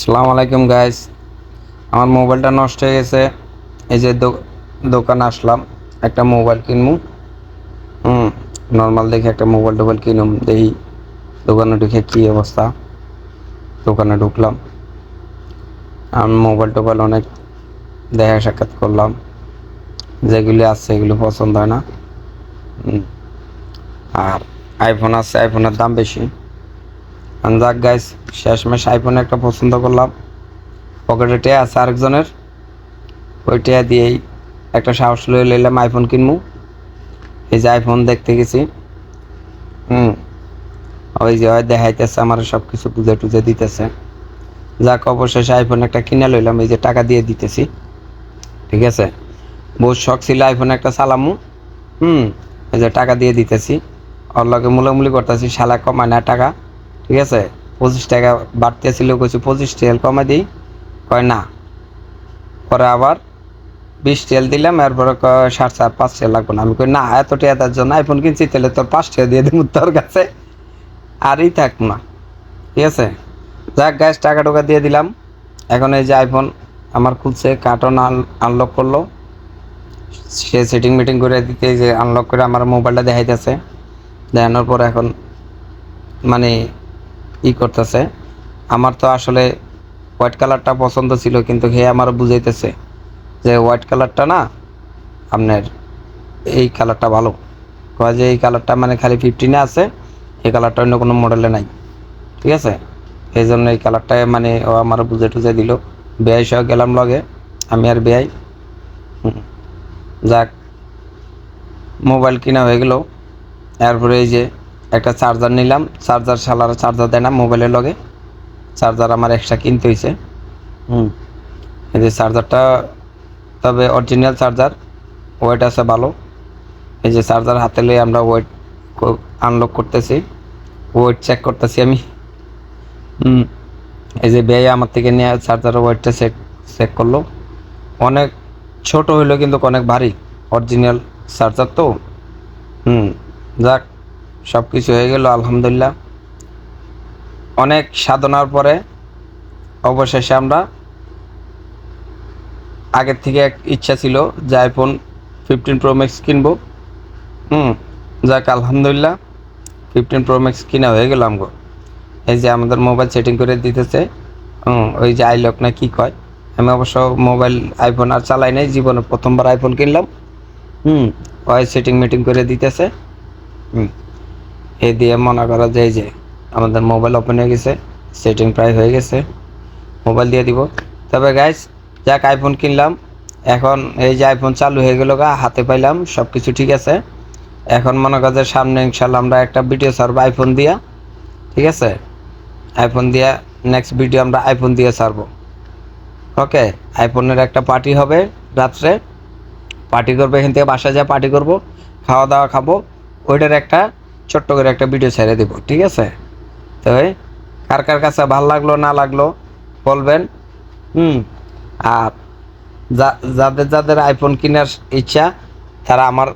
সালাম আলাইকুম গাইস আমার মোবাইলটা নষ্ট হয়ে গেছে। এই যে দোকানে আসলাম, একটা মোবাইল কিনবো। হুম নর্মাল দেখে একটা মোবাইল টোবাইল কিনুম, দেখি দোকানে ঢুকে কী অবস্থা। দোকানে ঢুকলাম। আমি মোবাইল টোবাইল অনেক দেখা সাক্ষাৎ করলাম। যেগুলি আছে এগুলো পছন্দ হয় না। আর আইফোন আছে আইফোনের দাম বেশি। যাক গাইস শেষমেশ আইফোন একটা পছন্দ করলাম। পকেটে টেয়া আছে আরেকজনের। ওই টেয়া দিয়েই একটা সাহস লয়ে নিলাম আইফোন কিনবো এই যে আইফোন দেখতে গেছি। হুম। ওই যে ওই দেখাইতেছে আমার সব কিছু বুঝে টুজে দিতেছে। যাক, অবশেষে আইফোন একটা কিনে লইলাম, এই যে টাকা দিয়ে দিতেছি। ঠিক আছে? বহুত শখ ছিল আইফোন একটা চালামু। হুম, এই যে টাকা দিয়ে দিতেছি। ওর লগে মুলামুলি করতেছি, শালা কমায় না টাকা। ঠিক আছে? পঁচিশ টাকা বাড়তে ছিল কইছি, পঁচিশ টেল কমাই দিই। কয়, না। পরে আবার বিশ টেল দিলাম, এরপরে কয় ষাট চার, পাঁচ টেল লাগবে না। আমি কই, না, এত টাকার জন্য আইফোন কিনছি, তাহলে তোর পাঁচ টাকা দিয়ে দিব তোর কাছে। আরই থাক না, ঠিক আছে? যাক গ্যাস টাকা টোকা দিয়ে দিলাম। এখন এই যে আইফোন আমার খুলছে কার্টন আনলক করল। সে সেটিং মিটিং করে দিতে যে আনলক করে আমার মোবাইলটা দেখাইতেছে। দেখানোর পর এখন মানে ই করতেছে। আমার তো আসলে হোয়াইট কালারটা পছন্দ ছিল, কিন্তু হে আমার বুঝাইতেছে যে হোয়াইট কালারটা না আপনার এই কালারটা ভালো। কয় যে এই কালারটা মানে খালি ফিফটিনে আছে, এই কালারটা অন্য কোনো মডেলে নাই। ঠিক আছে? এই জন্য এই কালারটা মানে ও আমার বুঝে টুঝে দিল। বেয়াই সহ গেলাম লগে, আমি আর হুম। যাক মোবাইল কিনা হয়ে গেল। এরপরে এই যে একটা চার্জার নিলাম চার্জার শালার চার্জার দেয় না মোবাইলের লগে। চার্জার আমার এক্সট্রা কিনতে হয়েছে হুম। এই যে চার্জারটা তবে অরিজিনাল চার্জার ওয়েট আছে ভালো। এই যে চার্জার হাতে নিয়ে আমরা ওয়েট আনলক করতেছি। ওয়েট চেক করতেছি আমি। হুম। এই যে ব্যয় আমার থেকে নিয়ে চার্জারের ওয়েটটা চেক চেক করল। অনেক ছোট হইল কিন্তু অনেক ভারী। অরিজিনাল চার্জার তো। হুম যাক। সব কিছু হয়ে গেল, আলহামদুলিল্লাহ। অনেক সাধনার পরে অবশেষে আমরা আগের থেকে এক ইচ্ছা ছিল যে আইফোন ফিফটিন প্রো ম্যাক্স কিনবো। হুম, যাক, আলহামদুলিল্লাহ ফিফটিন প্রো ম্যাক্স কিনা হয়ে গেল আমগো। এই যে আমাদের মোবাইল সেটিং করে দিতেছে, হুম, ওই যে আইলক না কি কয়? আমি অবশ্য মোবাইল আইফোন আর চালাই নাই, জীবনে প্রথমবার আইফোন কিনলাম। হুম, ওই সেটিং মিটিং করে দিতেছে। হুম এই দিয়ে মনে করা যায় যে আমাদের মোবাইল ওপেন হয়ে গেছে সেটিং প্রায় হয়ে গেছে মোবাইল দিয়ে দিব। তবে গাইস যাক আইফোন কিনলাম, এখন এই যে আইফোন চালু হয়ে গেল গা, হাতে পাইলাম সব কিছু ঠিক আছে। এখন মনে কর যে সামনে ইনশাল্লাহ আমরা একটা ভিডিও ছাড়বো আইফোন দিয়া, ঠিক আছে? আইফোন দিয়া নেক্সট ভিডিও আমরা আইফোন দিয়ে ছাড়বো। ওকে আইফোনের একটা পার্টি হবে রাত্রে। পার্টি করব, এখান থেকে বাসায় যা পার্টি করব খাওয়া দাওয়া খাব। ওইটার একটা ছোট্ট করে একটা ভিডিও ছেড়ে দেবো, ঠিক আছে? তো কার কার কাছে ভালো লাগল, না লাগল, বলবেন। হুম, আর যাদের যাদের আইফোন কেনার ইচ্ছা, তারা আমার